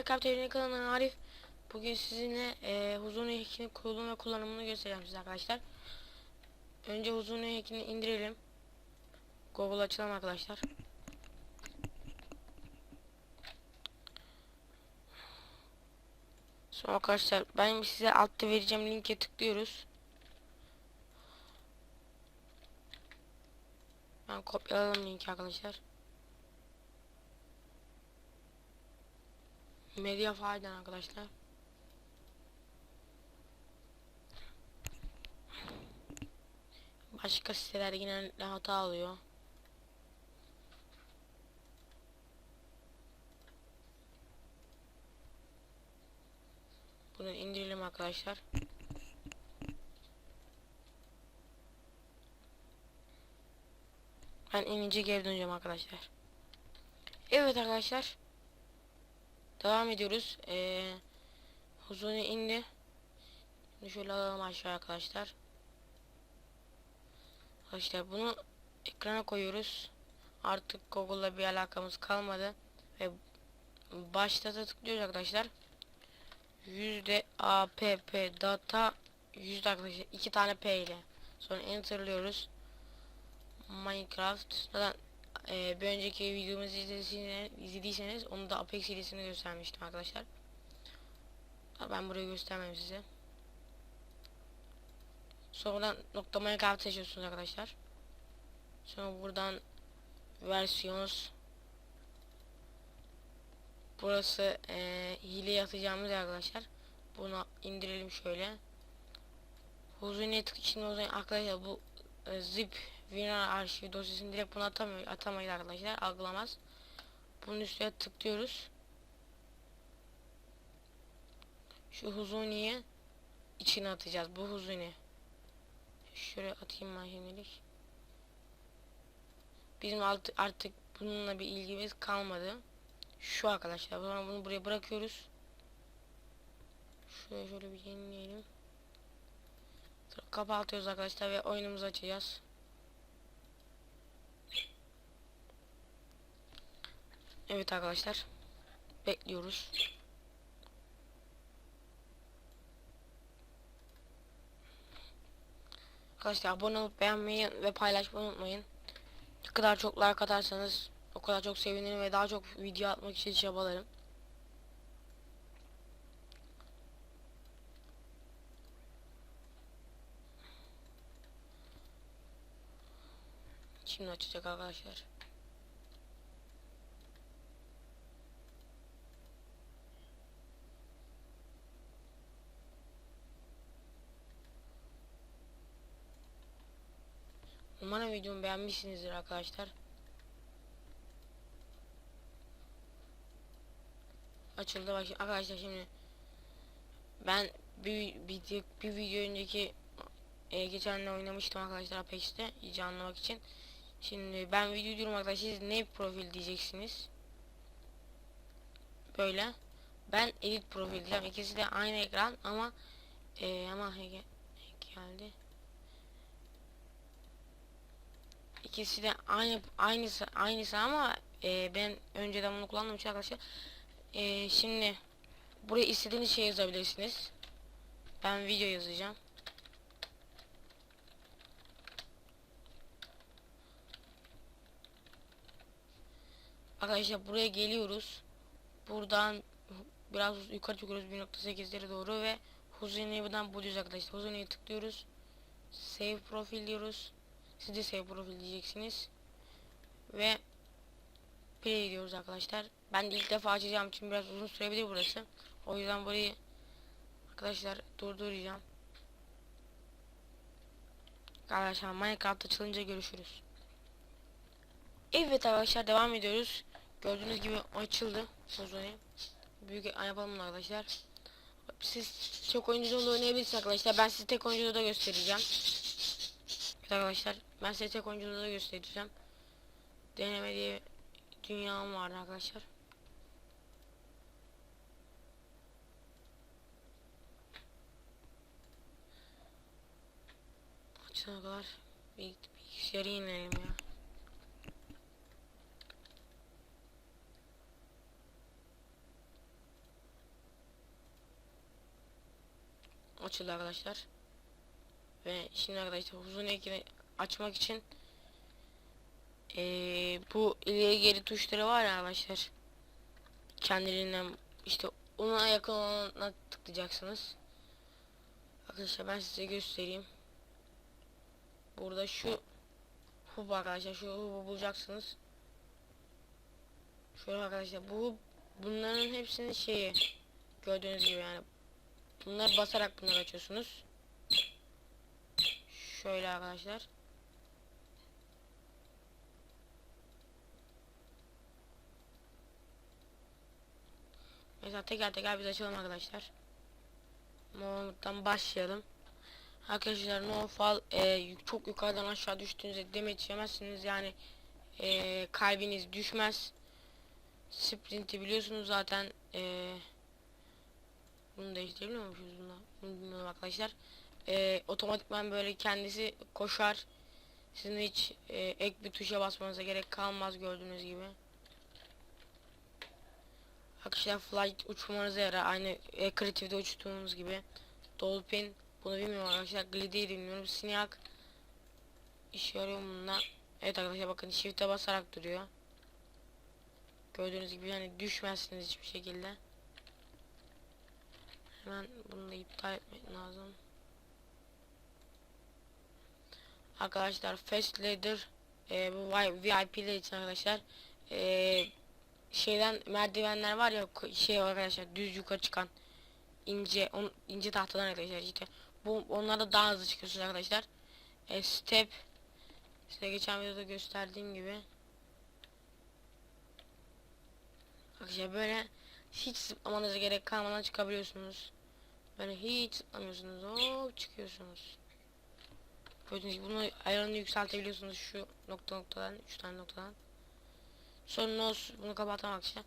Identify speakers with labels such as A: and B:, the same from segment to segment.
A: Minecraft Evreni kanalından Arif. Bugün sizinle e, Huzunu Hack'in kurulum ve kullanımını göstereceğim size arkadaşlar. Önce Huzunu Hack'ini indirelim. Google açalım arkadaşlar. Sonra arkadaşlar ben size altta vereceğim linke tıklıyoruz. Ben kopyaladım linki arkadaşlar. Medya faydan arkadaşlar. Başka siteler genellikle hata alıyor. Bunu indirelim arkadaşlar. Ben inince geri döneceğim arkadaşlar. Evet arkadaşlar. Devam ediyoruz. Ee, Huzuni indi. Şimdi şöyle alalım aşağı arkadaşlar. Arkadaşlar bunu ekrana koyuyoruz. Artık Google'la bir alakamız kalmadı. Ve başta da tıklıyoruz arkadaşlar. Yüzde app data yüzde arkadaşlar iki tane p ile. Sonra enterlıyoruz. Minecraft. Zaten e, bir önceki videomuzu izlediyseniz, onu da Apex serisini göstermiştim arkadaşlar. Ben burayı göstermem size. Sonradan nokta Minecraft seçiyorsunuz arkadaşlar. Sonra buradan versiyons Burası e, hile yatacağımız yer arkadaşlar. Bunu indirelim şöyle. Huzuniyet için o zaman arkadaşlar bu e, zip WinRAR arşiv dosyasını direkt buna atamıyor, atamayız arkadaşlar. Algılamaz. Bunun üstüne tıklıyoruz. Şu huzuniyi içine atacağız. Bu huzuni. Şöyle atayım ben şimdilik. Bizim alt, artık bununla bir ilgimiz kalmadı. Şu arkadaşlar. Zaman bunu buraya bırakıyoruz. Şöyle şöyle bir yenileyelim. Sonra kapatıyoruz arkadaşlar ve oyunumuzu açacağız. Evet arkadaşlar. Bekliyoruz. Arkadaşlar abone olup beğenmeyi ve paylaşmayı unutmayın. Ne kadar çok like atarsanız o kadar çok sevinirim ve daha çok video atmak için çabalarım. Şimdi açacak arkadaşlar. Umarım videomu beğenmişsinizdir arkadaşlar. Açıldı bak arkadaşlar şimdi ben bir video bir video önceki e, geçen de oynamıştım arkadaşlar Apex'te iyice anlamak için. Şimdi ben video diyorum arkadaşlar siz ne profil diyeceksiniz. Böyle. Ben edit profil diyeceğim. İkisi de aynı ekran ama e, ama geldi. İkisi de aynı aynısı aynısı ama e, ben önceden bunu kullandığım için arkadaşlar e, şimdi buraya istediğiniz şey yazabilirsiniz. Ben video yazacağım. Arkadaşlar buraya geliyoruz. Buradan biraz yukarı çıkıyoruz 1.8'lere doğru ve Huzuni'yi buradan buluyoruz arkadaşlar. Huzuni'ye tıklıyoruz. Save profil diyoruz. Siz de save profil diyeceksiniz. Ve play diyoruz arkadaşlar. Ben de ilk defa açacağım için biraz uzun sürebilir burası. O yüzden burayı arkadaşlar durduracağım. Arkadaşlar Minecraft açılınca görüşürüz. Evet arkadaşlar devam ediyoruz. Gördüğünüz gibi açıldı Sozoni. Büyük yapalım arkadaşlar. Siz çok oyuncu da oynayabilirsiniz arkadaşlar. Ben size tek oyuncuda da göstereceğim arkadaşlar ben size tek oyuncunu da göstereceğim. Deneme diye dünyam vardı arkadaşlar. Açana kadar bilgisayarı inelim ya. Açıldı arkadaşlar. Ve şimdi arkadaşlar uzun ekini açmak için eee, bu ileri geri tuşları var ya arkadaşlar. Kendiliğinden işte ona yakın olana tıklayacaksınız. Arkadaşlar ben size göstereyim. Burada şu hub arkadaşlar şu hubu bulacaksınız. Şöyle arkadaşlar bu bunların hepsinin şeyi gördüğünüz gibi yani bunları basarak bunları açıyorsunuz. Şöyle arkadaşlar. Mesela teker teker biz açalım arkadaşlar. Mahmut'tan başlayalım. Arkadaşlar no fall e, çok yukarıdan aşağı düştüğünüzde damage yemezsiniz yani e, kalbiniz düşmez. Sprint'i biliyorsunuz zaten e, bunu değiştirebiliyor muyuz bunda? Bunu bilmiyorum arkadaşlar. E, otomatikman böyle kendisi koşar. Sizin hiç e, ek bir tuşa basmanıza gerek kalmaz gördüğünüz gibi. Arkadaşlar flight uçmanıza yarar. Aynı e, kreatifte uçtuğunuz gibi. Dolphin bunu bilmiyorum arkadaşlar. Glide'yi bilmiyorum. Siniak işe yarıyor bunlar? Evet arkadaşlar bakın shift'e basarak duruyor. Gördüğünüz gibi yani düşmezsiniz hiçbir şekilde. Hemen bunu da iptal etmek lazım. Arkadaşlar Fast Ladder e, bu VIP'ler için arkadaşlar e, şeyden merdivenler var ya şey arkadaşlar düz yukarı çıkan ince on, ince tahtadan arkadaşlar işte bu onlarda daha hızlı çıkıyorsunuz arkadaşlar. E, step size geçen videoda gösterdiğim gibi Arkadaşlar böyle hiç zıplamanıza gerek kalmadan çıkabiliyorsunuz. Böyle hiç zıplamıyorsunuz. Hop çıkıyorsunuz. Gördüğünüz gibi bunu ayarını yükseltebiliyorsunuz şu nokta noktadan, 3 tane noktadan. Sonra nos bunu kapatmak için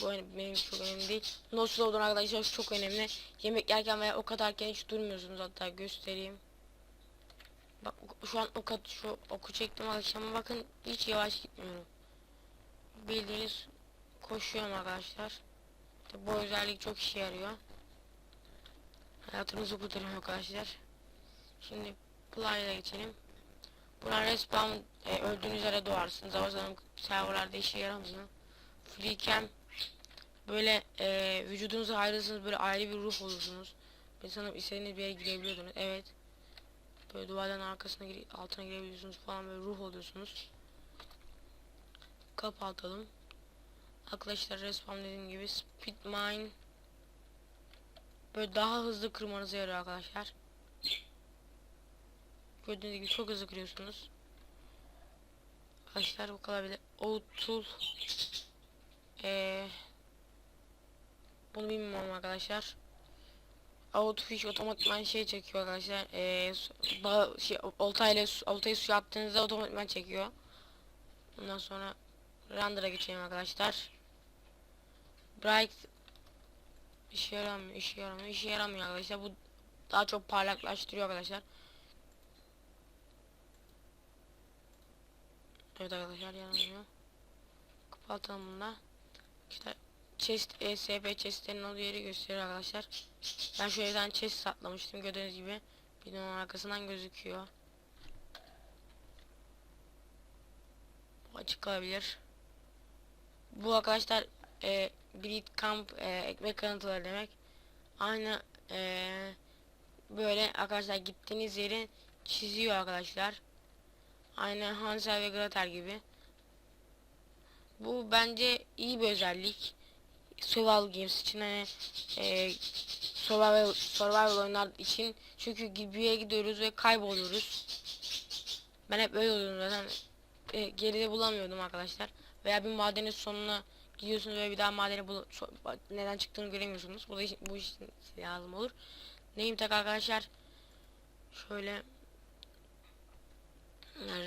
A: bu benim çok önemli değil. No slowdown arkadaşlar çok önemli. Yemek yerken veya o kadarken hiç durmuyorsunuz hatta göstereyim. Bak şu an ok at şu oku çektim arkadaşlar ama bakın hiç yavaş gitmiyorum. Bildiğiniz koşuyorum arkadaşlar. İşte bu özellik çok işe yarıyor. Hayatımızı kurtarıyor arkadaşlar. Şimdi play'e geçelim. Buna respawn e, öldüğünüz yere doğarsınız ama sanırım serverlarda işe yaramıyor. Free cam böyle e, vücudunuzu ayrılırsanız böyle ayrı bir ruh olursunuz. Ben sanırım istediğiniz bir yere girebiliyordunuz. Evet. Böyle duvarların arkasına gire, altına girebiliyorsunuz falan böyle ruh oluyorsunuz. Kapatalım. Arkadaşlar respawn dediğim gibi speed mine böyle daha hızlı kırmanıza yarıyor arkadaşlar. Gördüğünüz gibi çok hızlı kırıyorsunuz. Arkadaşlar bu kadar bile. Outool ee, bunu bilmiyorum arkadaşlar. Outfish otomatikman şey çekiyor arkadaşlar. Ee, bağ, şey, oltayla oltayı suya attığınızda otomatikman çekiyor. Ondan sonra render'a geçelim arkadaşlar. Bright işe yaramıyor, işe yaramıyor, işe yaramıyor arkadaşlar. Bu daha çok parlaklaştırıyor arkadaşlar. Evet arkadaşlar yaramıyor. Kapatalım bunu. İşte chest ESP chestlerin olduğu yeri gösteriyor arkadaşlar. Ben bir tane chest saklamıştım gördüğünüz gibi. Videonun arkasından gözüküyor. Bu açık kalabilir. Bu arkadaşlar e, Breed Camp e, ekmek kanıtları demek. Aynı e, böyle arkadaşlar gittiğiniz yeri çiziyor arkadaşlar. Aynı Hansel ve Gretel gibi. Bu bence iyi bir özellik. Survival Games için hani e, survival, survival oyunlar için çünkü bir yere gidiyoruz ve kayboluyoruz. Ben hep öyle oluyorum zaten. E, geride bulamıyordum arkadaşlar. Veya bir madenin sonuna gidiyorsunuz ve bir daha madeni bul neden çıktığını göremiyorsunuz. Bu da iş- bu iş lazım olur. Neyim tak arkadaşlar? Şöyle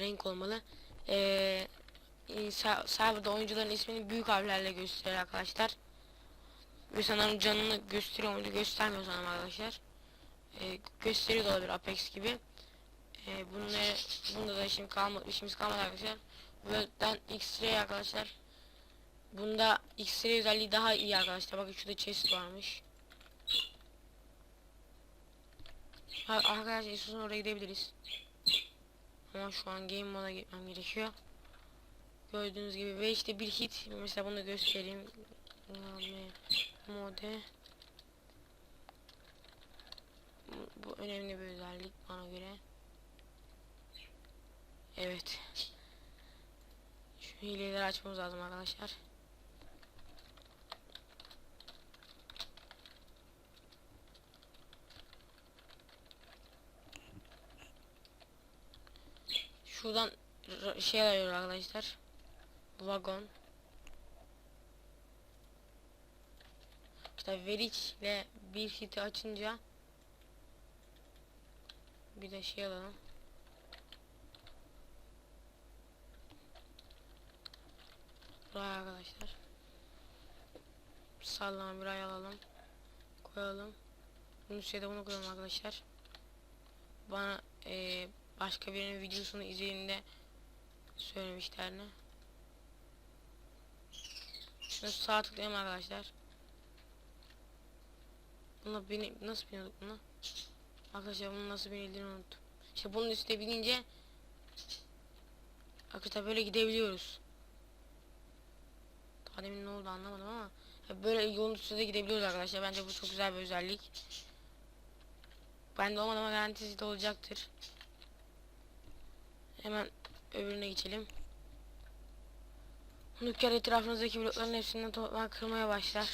A: renk olmalı. Ee, serverda oyuncuların ismini büyük harflerle gösteriyor arkadaşlar. Ve sanırım canını gösteriyor muydu göstermiyor sanırım arkadaşlar. Ee, gösteriyor da olabilir Apex gibi. Ee, bunları, bunda da işim kalmadı, işimiz kalmadı arkadaşlar. World'den X-Ray arkadaşlar. Bunda X-Ray özelliği daha iyi arkadaşlar. Bakın şurada chest varmış. Arkadaşlar istiyorsan oraya gidebiliriz. Ama şu an game moda gitmem gerekiyor. Gördüğünüz gibi ve işte bir hit mesela bunu göstereyim. Mode. Bu- Bu önemli bir özellik bana göre. Evet. Şu hileleri açmamız lazım arkadaşlar. Şuradan şey arıyor arkadaşlar. Vagon. İşte Veriç ile bir hiti açınca bir de şey alalım. Buraya arkadaşlar. Sallama bir ay alalım. Koyalım. Bunun üstüne bunu koyalım arkadaşlar. Bana eee başka birinin videosunu izlediğinde söylemişler ne? Şunu sağ tıklayalım arkadaşlar. Buna bini nasıl biniyorduk buna? Arkadaşlar bunun nasıl binildiğini unuttum. İşte bunun üstüne binince Arkadaşlar böyle gidebiliyoruz. Daha demin ne oldu anlamadım ama böyle yolun üstünde gidebiliyoruz arkadaşlar. Bence bu çok güzel bir özellik. Bende olmadan ama garantisi de olacaktır. Hemen öbürüne geçelim. Nükleer etrafınızdaki blokların hepsinden toplam kırmaya başlar.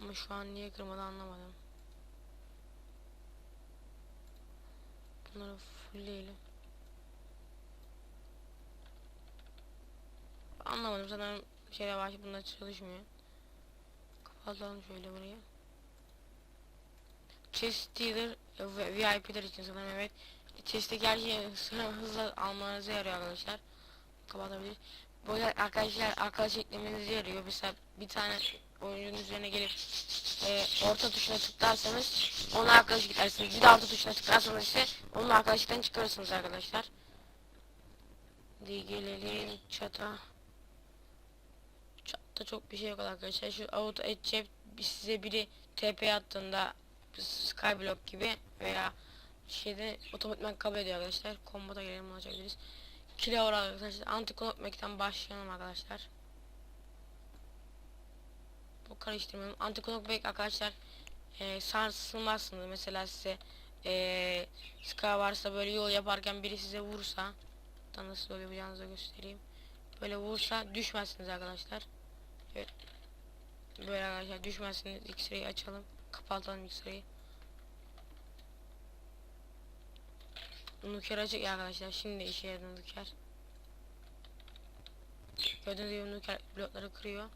A: Ama şu an niye kırmadı anlamadım. Bunları fullleyelim. Anlamadım sanırım şeyler var bunlar çalışmıyor. Kapatalım şöyle burayı. Chest dealer VIP'ler için sanırım evet. Chest'teki her şeyi hızlı almanıza yarıyor arkadaşlar. Kapatabilir. Böyle arkadaşlar arkadaş eklemenize yarıyor. Mesela bir tane oyuncunun üzerine gelip e, orta tuşuna tıklarsanız ona arkadaş gidersiniz. Bir de orta tuşuna tıklarsanız ise onu arkadaşlıktan çıkarırsınız arkadaşlar. Hadi gelelim çata. Çatta çok bir şey yok arkadaşlar. Şu et cep size biri TP attığında Skyblock gibi veya şeyde otomatikman kabul ediyor arkadaşlar. Kombota gelelim bunu açabiliriz. Kilo var arkadaşlar. Anti Konokmek'ten başlayalım arkadaşlar. Bu karıştırmayalım. Anti Konokmek arkadaşlar e, sarsılmazsınız. Mesela size e, Sky varsa böyle yol yaparken biri size vursa da nasıl yol yapacağınızı göstereyim. Böyle vursa düşmezsiniz arkadaşlar. Evet. Böyle arkadaşlar düşmezsiniz. X-ray'i açalım. Kapatalım X-ray'i. Nuker açık arkadaşlar. Şimdi işe yaradı Nuker. Gördüğünüz gibi Nuker blokları kırıyor.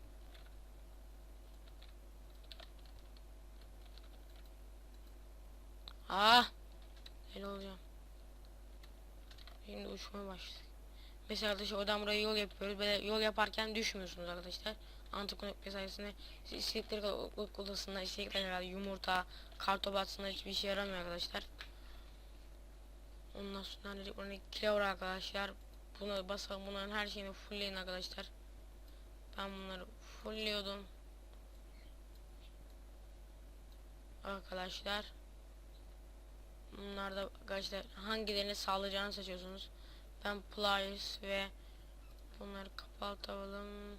A: Ah! El olacağım. Şimdi uçmaya başladık. Mesela arkadaşlar oradan buraya yol yapıyoruz. Böyle yol yaparken düşmüyorsunuz arkadaşlar. Antikonekte sayesinde istedikleri kadar okluk odasında istedikleri kadar yumurta, kartop atsınlar hiçbir işe yaramıyor arkadaşlar. Ondan sonra kilo var arkadaşlar. Buna basalım bunların her şeyini fullleyin arkadaşlar. Ben bunları fullliyordum. Arkadaşlar. Bunlar da arkadaşlar hangilerini sağlayacağını seçiyorsunuz. Ben pliers ve bunları kapatalım.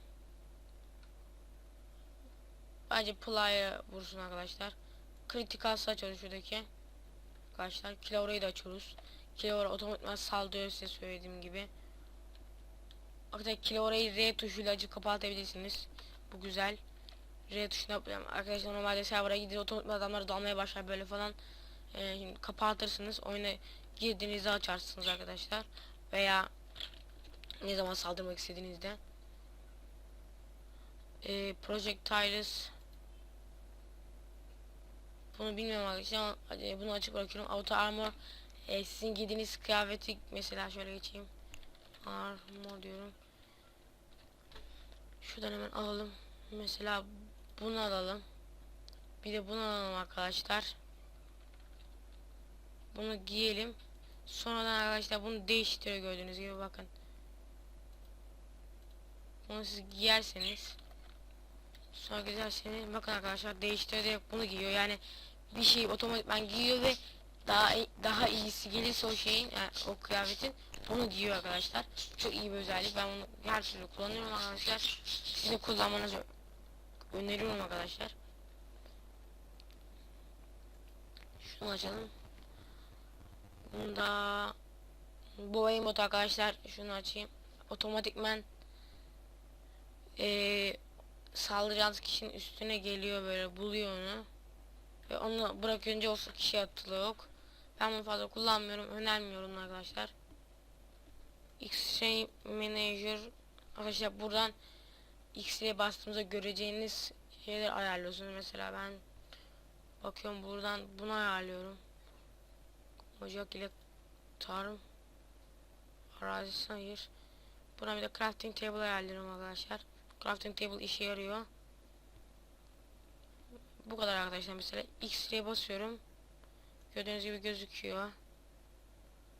A: Bence plier vursun arkadaşlar. Critical saç açıyoruz şuradaki. Arkadaşlar kilovrayı da açıyoruz. Kilora otomatikman saldırıyor size söylediğim gibi. Arkadaşlar kilovrayı R tuşuyla açıp kapatabilirsiniz. Bu güzel. R tuşuna arkadaşlar normalde server'a gidip otomatikman adamlar dalmaya başlar böyle falan. Ee, şimdi kapatırsınız. Oyuna girdiğinizde açarsınız arkadaşlar. Veya ne zaman saldırmak istediğinizde. Ee, Projectiles bunu bilmiyorum arkadaşlar ama bunu açık bırakıyorum. Auto armor e, sizin giydiğiniz kıyafeti mesela şöyle geçeyim. Armor diyorum. Şuradan hemen alalım. Mesela bunu alalım. Bir de bunu alalım arkadaşlar. Bunu giyelim. Sonradan arkadaşlar bunu değiştiriyor gördüğünüz gibi bakın. Bunu siz giyerseniz sonra giyerseniz bakın arkadaşlar değiştiriyor direkt bunu giyiyor yani bir şey otomatikman giyiyor ve daha daha iyisi gelirse o şeyin yani o kıyafetin onu giyiyor arkadaşlar. Çok iyi bir özellik. Ben bunu her türlü kullanıyorum arkadaşlar. Sizin kullanmanızı öneriyorum arkadaşlar. Şunu açalım. Bunda bu emot arkadaşlar şunu açayım. Otomatikmen eee saldıracağınız kişinin üstüne geliyor böyle buluyor onu. Ve onu bırakınca o kişi atılıyor. yok. Ben bunu fazla kullanmıyorum. Önermiyorum arkadaşlar. X-Ray Manager arkadaşlar buradan X-Ray'e bastığımızda göreceğiniz şeyler ayarlıyorsunuz. Mesela ben bakıyorum buradan bunu ayarlıyorum. Ocak ile tarım arazisi hayır. Buna bir de crafting table ayarlıyorum arkadaşlar. Crafting table işe yarıyor. Bu kadar arkadaşlar mesela X-ray basıyorum. Gördüğünüz gibi gözüküyor.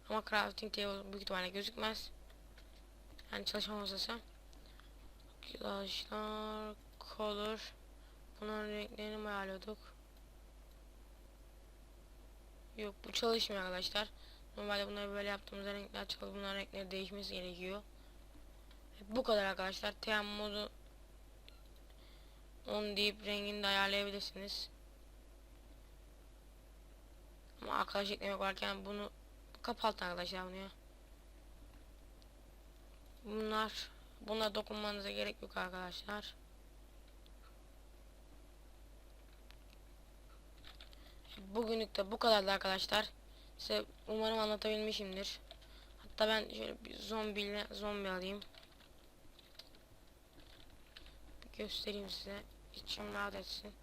A: Ama crafting table büyük ihtimalle gözükmez. Yani çalışma masası. Arkadaşlar color bunların renklerini ayarlıyorduk? Yok bu çalışmıyor arkadaşlar. Normalde bunları böyle yaptığımızda renkler çalışıyor. Bunların renkleri değişmesi gerekiyor. Bu kadar arkadaşlar. TM modu 10 deyip rengini de ayarlayabilirsiniz. Ama arkadaş eklemek varken bunu kapatın arkadaşlar bunu ya. Bunlar buna dokunmanıza gerek yok arkadaşlar. Bugünlük de bu kadardı arkadaşlar. Size umarım anlatabilmişimdir. Hatta ben şöyle bir zombiyle zombi alayım. Bir göstereyim size. İçim rahat etsin.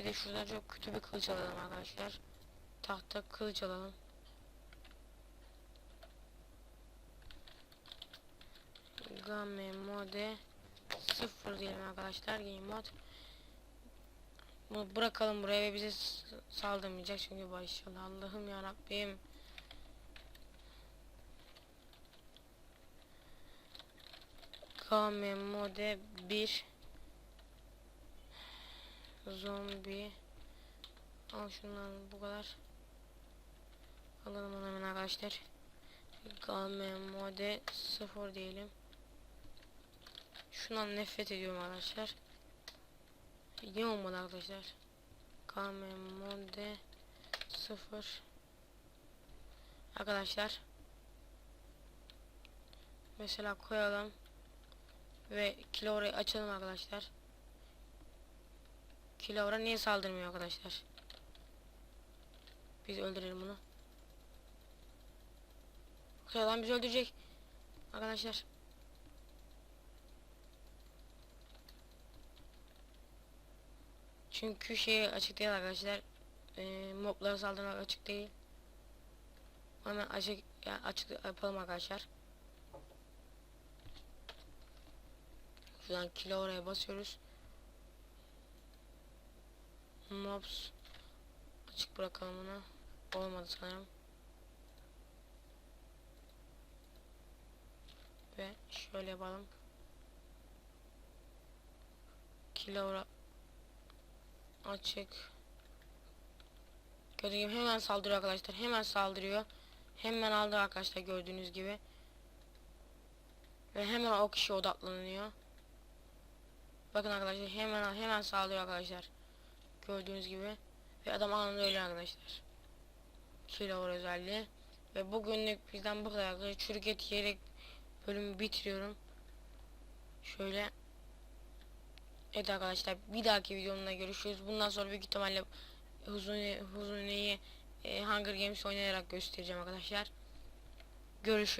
A: Bir de şuradan çok kötü bir kılıç alalım arkadaşlar. Tahta kılıç alalım. Game mode 0 diyelim arkadaşlar. Game mod. Bunu bırakalım buraya ve bize saldırmayacak çünkü başlıyor. Allah'ım ya Rabbim. Game mode 1 Zombi. Al şundan bu kadar. Alalım onu hemen arkadaşlar. Game mode 0 diyelim. Şundan nefret ediyorum arkadaşlar. İyi olmadı arkadaşlar. Game mode 0 Arkadaşlar. Mesela koyalım. Ve Kilaura'yı açalım arkadaşlar. Kilaura niye saldırmıyor arkadaşlar? Biz öldürelim bunu. Yoksa adam bizi öldürecek. Arkadaşlar. Çünkü şey açık değil arkadaşlar. Ee, moblara saldırmak açık değil. Hemen açık yani açık yapalım arkadaşlar. Şuradan kilo oraya basıyoruz. Mobs açık bırakalım bunu. Olmadı sanırım. Ve şöyle yapalım. Kilo açık. Gördüğünüz gibi hemen saldırıyor arkadaşlar. Hemen saldırıyor. Hemen aldı arkadaşlar gördüğünüz gibi. Ve hemen o kişiye odaklanıyor. Bakın arkadaşlar hemen hemen sağlıyor arkadaşlar. Gördüğünüz gibi. Ve adam anında ölüyor arkadaşlar. Kilo var özelliği. Ve bugünlük bizden bu kadar arkadaşlar. Çürük et yiyerek bölümü bitiriyorum. Şöyle. Evet arkadaşlar bir dahaki videomda görüşürüz. Bundan sonra büyük ihtimalle Huzune, Huzune'yi e, Hunger Games oynayarak göstereceğim arkadaşlar. Görüşürüz.